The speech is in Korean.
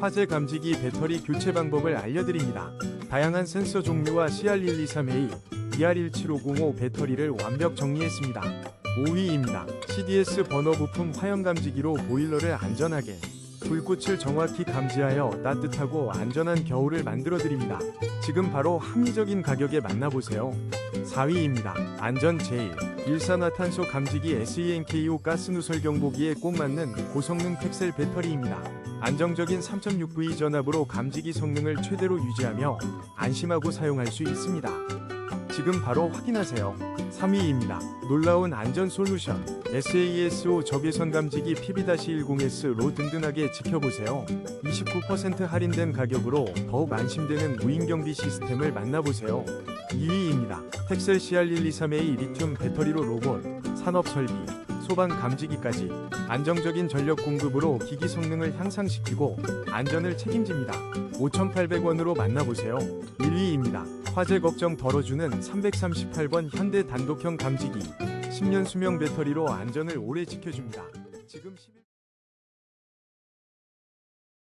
화재 감지기 배터리 교체 방법을 알려드립니다. 다양한 센서 종류와 CR123A, ER17505 배터리를 완벽 정리했습니다. 5위입니다. CDS 버너 부품 화형 감지기로 보일러를 안전하게 불꽃을 정확히 감지하여 따뜻하고 안전한 겨울을 만들어 드립니다. 지금 바로 합리적인 가격에 만나보세요. 4위입니다. 안전 제일 일산화탄소 감지기 SENKO 가스 누설 경보기에 꼭 맞는 고성능 팩셀 배터리입니다. 안정적인 3.6V 전압으로 감지기 성능을 최대로 유지하며 안심하고 사용할 수 있습니다. 지금 바로 확인하세요. 3위입니다. 놀라운 안전 솔루션 SASO 적외선 감지기 PB-10S 로 든든하게 지켜보세요. 29% 할인된 가격으로 더욱 안심되는 무인 경비 시스템을 만나보세요. 2위입니다. 텍셀 CR123A 리튬 배터리로 로봇, 산업 설비, 소방 감지기까지 안정적인 전력 공급으로 기기 성능을 향상시키고 안전을 책임집니다. 5,800원으로 만나보세요. 1위입니다. 화재 걱정 덜어주는 338번 현대 단독형 감지기. 10년 수명 배터리로 안전을 오래 지켜줍니다. 지금 11...